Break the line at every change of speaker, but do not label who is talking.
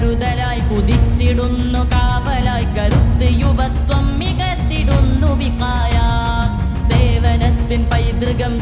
കരുതലായി കുതിച്ചിടുന്നു കാവലായി കരുത്ത് യുവത്വം മികത്തിടുന്നു വികായ. സേവനത്തിൻ പൈതൃകം